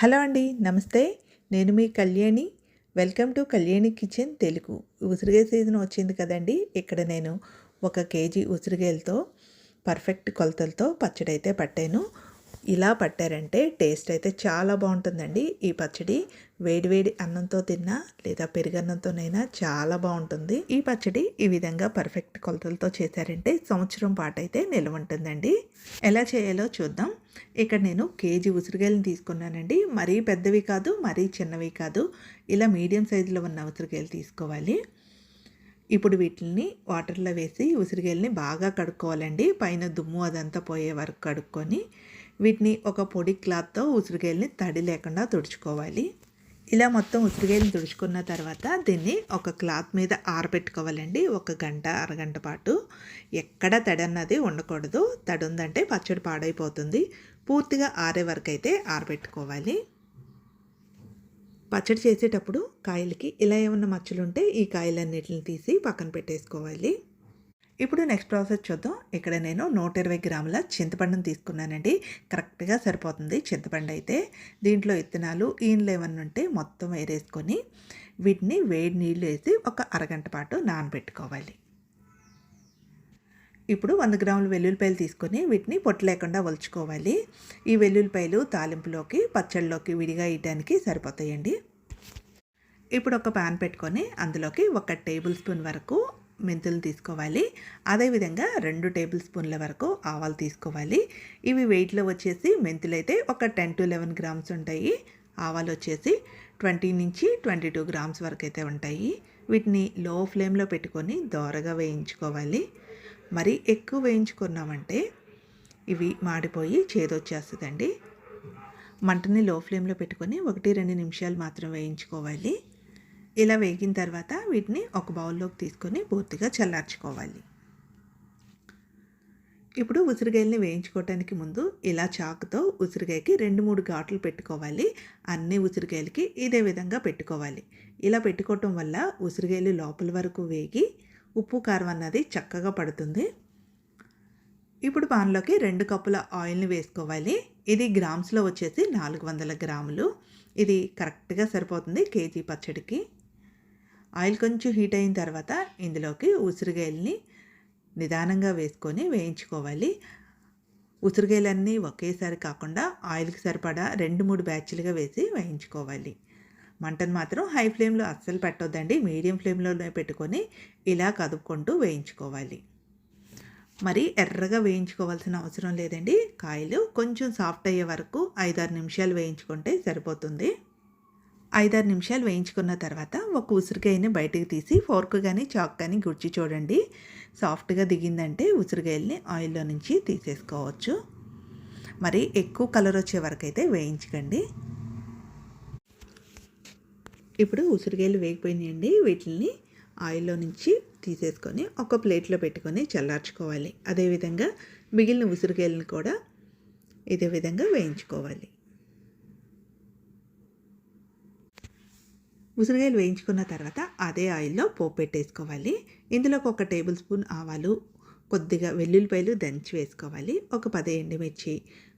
Hello అండి నమస్తే. నేను మీ Kalyani. Welcome to Kalyani kitchen Telugu. ఉసిరికాయ సీజన్ వచ్చింది కదండి ఇక్కడ నేను ఒక కేజీ ఉసిరికాయలతో పర్ఫెక్ట్ కొలతలతో పచ్చడి అయితే పట్టాను. ఇలా పట్టారంటే టేస్ట్ అయితే చాలా బాగుంటుందండి. ఈ పచ్చడి వేడివేడి అన్నంతో తిన్నా లేదా పెరుగన్నంతోనైనా చాలా బాగుంటుంది. ఈ పచ్చడి ఈ విధంగా పర్ఫెక్ట్ కొలతలతో చేశారంటే సంవత్సరం పాటైతే నిలవ నిల్వ ఉంటుందండి. ఎలా చేయాలో చూద్దాం. ఇక్కడ నేను కేజీ ఉసిరికాయలను తీసుకున్నానండి. మరీ పెద్దవి కాదు మరీ చిన్నవి కాదు. ఇలా మీడియం సైజులో ఉన్న ఉసిరికాయలు తీసుకోవాలి. ఇప్పుడు వీటిని వాటర్లో వేసి ఉసిరికాయలని బాగా కడుక్కోవాలండి. పైన దుమ్ము అదంతా పోయే వరకు కడుక్కొని వీటిని ఒక పొడి క్లాత్తో ఉసిరికాయలని తడి లేకుండా తుడుచుకోవాలి. ఇలా మొత్తం ఉసిరికాయలు తుడుచుకున్న తర్వాత దీన్ని ఒక క్లాత్ మీద ఆరబెట్టుకోవాలండి. ఒక గంట అరగంట పాటు. ఎక్కడ తడన్నది ఉండకూడదు. తడుందంటే ఉందంటే పచ్చడి పాడైపోతుంది. పూర్తిగా ఆరే వరకు అయితే ఆరబెట్టుకోవాలి. పచ్చడి చేసేటప్పుడు కాయలకి ఇలా ఏమన్నా మచ్చలు ఉంటే ఈ కాయలన్నిటిని తీసి పక్కన పెట్టేసుకోవాలి. ఇప్పుడు నెక్స్ట్ ప్రాసెస్ చూద్దాం. ఇక్కడ నేను నూట ఇరవై గ్రాముల చింతపండును తీసుకున్నానండి. కరెక్ట్గా సరిపోతుంది చింతపండు అయితే. దీంట్లో ఇత్తనాలు ఈన్లు ఏమన్నా ఉంటే మొత్తం వేరేసుకొని వీటిని వేడి నీళ్ళు వేసి ఒక అరగంట పాటు నానబెట్టుకోవాలి. ఇప్పుడు వంద గ్రాముల వెల్లుల్లిపాయలు తీసుకొని వీటిని పొట్టు లేకుండా ఒలుచుకోవాలి. ఈ వెల్లుల్లిపాయలు తాలింపులోకి పచ్చళ్ళలోకి విడిగా వేయడానికి సరిపోతాయండి. ఇప్పుడు ఒక పాన్ పెట్టుకొని అందులోకి ఒక టేబుల్ స్పూన్ వరకు మెంతులు తీసుకోవాలి. అదేవిధంగా రెండు టేబుల్ స్పూన్ల వరకు ఆవాలు తీసుకోవాలి. ఇవి వెయిట్లో వచ్చేసి మెంతులు అయితే ఒక టెన్ టు లెవెన్ గ్రామ్స్ ఉంటాయి. ఆవాలు వచ్చేసి ట్వంటీ నుంచి ట్వంటీ టూ గ్రామ్స్ వరకు అయితే ఉంటాయి. వీటిని లో ఫ్లేమ్లో పెట్టుకొని దోరగా వేయించుకోవాలి. మరి ఎక్కువ వేయించుకున్నామంటే ఇవి మాడిపోయి చేదొచ్చేస్తుందండి. మంటని లో ఫ్లేమ్లో పెట్టుకొని ఒకటి రెండు నిమిషాలు మాత్రం వేయించుకోవాలి. ఇలా వేగిన తర్వాత వీటిని ఒక బౌల్లోకి తీసుకొని పూర్తిగా చల్లార్చుకోవాలి. ఇప్పుడు ఉసిరికాయలని వేయించుకోవటానికి ముందు ఇలా చాకుతో ఉసిరికాయకి రెండు మూడు ఘాట్లు పెట్టుకోవాలి. అన్ని ఉసిరికాయలకి ఇదే విధంగా పెట్టుకోవాలి. ఇలా పెట్టుకోవటం వల్ల ఉసిరికాయలు లోపల వరకు వేగి ఉప్పు కారం అన్నది చక్కగా పడుతుంది. ఇప్పుడు పాన్లోకి రెండు కప్పుల ఆయిల్ని వేసుకోవాలి. ఇది గ్రామ్స్లో వచ్చేసి నాలుగు వందల గ్రాములు. ఇది కరెక్ట్గా సరిపోతుంది కేజీ పచ్చడికి. ఆయిల్ కొంచెం హీట్ అయిన తర్వాత ఇందులోకి ఉసిరికాయలని నిదానంగా వేసుకొని వేయించుకోవాలి. ఉసిరికాయలన్నీ ఒకేసారి కాకుండా ఆయిల్కి సరిపడా రెండు మూడు బ్యాచ్లుగా వేసి వేయించుకోవాలి. మంటను మాత్రం హై ఫ్లేమ్లో అస్సలు పెట్టొద్దండి. మీడియం ఫ్లేమ్లోనే పెట్టుకొని ఇలా కదుపుకుంటూ వేయించుకోవాలి. మరి ఎర్రగా వేయించుకోవాల్సిన అవసరం లేదండి. కాయలు కొంచెం సాఫ్ట్ అయ్యే వరకు ఐదారు నిమిషాలు వేయించుకుంటే సరిపోతుంది. ఐదారు నిమిషాలు వేయించుకున్న తర్వాత ఒక ఉసిరికాయని బయటకు తీసి ఫోర్క్ కానీ చాక్ కానీ గుడిచి చూడండి. సాఫ్ట్గా దిగిందంటే ఉసిరికాయల్ని ఆయిల్లో నుంచి తీసేసుకోవచ్చు. మరి ఎక్కువ కలర్ వచ్చే వరకు అయితే వేయించకండి. ఇప్పుడు ఉసిరికాయలు వేగిపోయినాయండి. వీటిని ఆయిల్లో నుంచి తీసేసుకొని ఒక ప్లేట్లో పెట్టుకొని చల్లార్చుకోవాలి. అదేవిధంగా మిగిలిన ఉసిరికాయలను కూడా ఇదే విధంగా వేయించుకోవాలి. ఉసిరికాయలు వేయించుకున్న తర్వాత అదే ఆయిల్లో పోపు పెట్టేసుకోవాలి. ఇందులోకి ఒక టేబుల్ స్పూన్ ఆవాలు కొద్దిగా వెల్లుల్లిపాయలు దంచి వేసుకోవాలి. ఒక పది ఎండుమిర్చి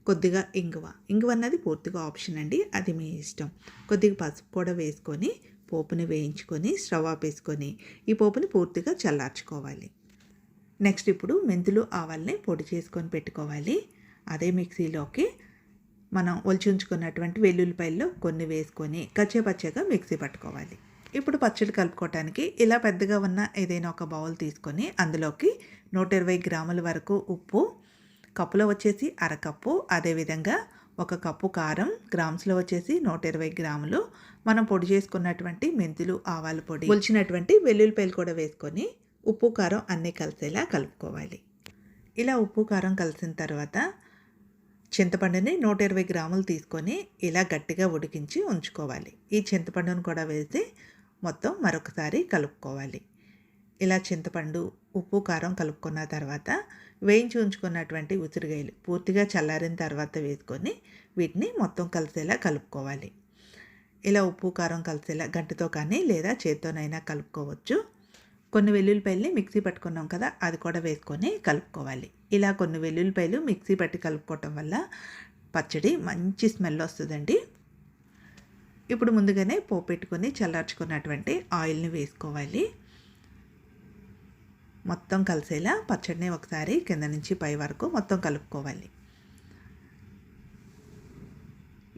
కొద్దిగా ఇంగువ. ఇంగువ అన్నది పూర్తిగా ఆప్షన్ అండి అది మీ ఇష్టం. కొద్దిగా పసుపు కూడా వేసుకొని పోపుని వేయించుకొని స్టవ్ ఆపేసుకొని ఈ పోపుని పూర్తిగా చల్లార్చుకోవాలి. నెక్స్ట్ ఇప్పుడు మెంతులు ఆవాల్ని పొడి చేసుకొని పెట్టుకోవాలి. అదే మిక్సీలోకి మనం ఒలిచుంచుకున్నటువంటి వెల్లుల్లిపాయల్లో కొన్ని వేసుకొని కచ్చపచ్చగా మిక్సీ పట్టుకోవాలి. ఇప్పుడు పచ్చడి కలుపుకోవటానికి ఇలా పెద్దగా ఉన్న ఏదైనా ఒక బౌల్ తీసుకొని అందులోకి నూట ఇరవై గ్రాముల వరకు ఉప్పు కప్పులో వచ్చేసి అరకప్పు అదేవిధంగా ఒక కప్పు కారం గ్రామ్స్లో వచ్చేసి నూట ఇరవై గ్రాములు మనం పొడి చేసుకున్నటువంటి మెంతులు ఆవాల పొడి ఒలిచినటువంటి వెల్లుల్లిపాయలు కూడా వేసుకొని ఉప్పు కారం అన్నీ కలిసేలా కలుపుకోవాలి. ఇలా ఉప్పు కారం కలిసిన తర్వాత చింతపండుని నూట ఇరవై గ్రాములు తీసుకొని ఇలా గట్టిగా ఉడికించి ఉంచుకోవాలి. ఈ చింతపండును కూడా వేసి మొత్తం మరొకసారి కలుపుకోవాలి. ఇలా చింతపండు ఉప్పు కారం కలుపుకున్న తర్వాత వేయించి ఉంచుకున్నటువంటి ఉసిరికాయలు పూర్తిగా చల్లారిన తర్వాత వేసుకొని వీటిని మొత్తం కలిసేలా కలుపుకోవాలి. ఇలా ఉప్పు కారం కలిసేలా గంటతో కానీ లేదా చేత్తోనైనా కలుపుకోవచ్చు. కొన్ని వెల్లుల్లిపాయల్ని మిక్సీ పట్టుకున్నాం కదా అది కూడా వేసుకొని కలుపుకోవాలి. ఇలా కొన్ని వెల్లుల్లిపాయలు మిక్సీ పట్టి కలుపుకోవటం వల్ల పచ్చడి మంచి స్మెల్ వస్తుందండి. ఇప్పుడు ముందుగానే పోపు పెట్టుకొని చల్లార్చుకున్నటువంటి ఆయిల్ని వేసుకోవాలి. మొత్తం కలిసేలా పచ్చడిని ఒకసారి కింద నుంచి పై వరకు మొత్తం కలుపుకోవాలి.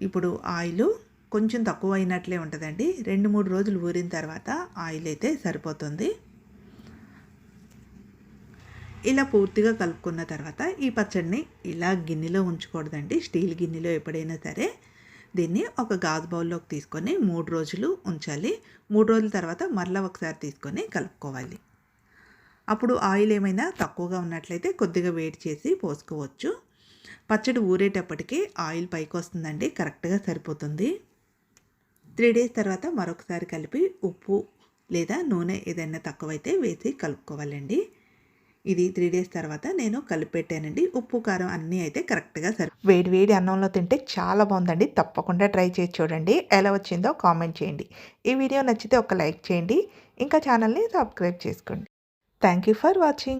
ఇప్పుడు ఆయిల్ కొంచెం తక్కువ అయినట్లే ఉంటుందండి. రెండు మూడు రోజులు ఊరిన తర్వాత ఆయిల్ అయితే సరిపోతుంది. ఇలా పూర్తిగా కలుపుకున్న తర్వాత ఈ పచ్చడిని ఇలా గిన్నెలో ఉంచకూడదండి. స్టీల్ గిన్నెలో ఎప్పుడైనా సరే. దీన్ని ఒక గాజు బౌల్లోకి తీసుకొని మూడు రోజులు ఉంచాలి. మూడు రోజుల తర్వాత మరలా ఒకసారి తీసుకొని కలుపుకోవాలి. అప్పుడు ఆయిల్ ఏమైనా తక్కువగా ఉన్నట్లయితే కొద్దిగా వేడి చేసి పోసుకోవచ్చు. పచ్చడి ఊరేటప్పటికి ఆయిల్ పైకి వస్తుందండి. కరెక్ట్గా సరిపోతుంది. త్రీ డేస్ తర్వాత మరొకసారి కలిపి ఉప్పు లేదా నూనె ఏదైనా తక్కువైతే వేసి కలుపుకోవాలండి. ఇది త్రీ డేస్ తర్వాత నేను కలిపెట్టానండి. ఉప్పు కారం అన్నీ అయితే కరెక్ట్గా సరి వేడి వేడి అన్నంలో తింటే చాలా బాగుందండి. తప్పకుండా ట్రై చేసి చూడండి. ఎలా వచ్చిందో కామెంట్ చేయండి. ఈ వీడియో నచ్చితే ఒక లైక్ చేయండి. ఇంకా ఛానల్ని సబ్స్క్రైబ్ చేసుకోండి. Thank you for watching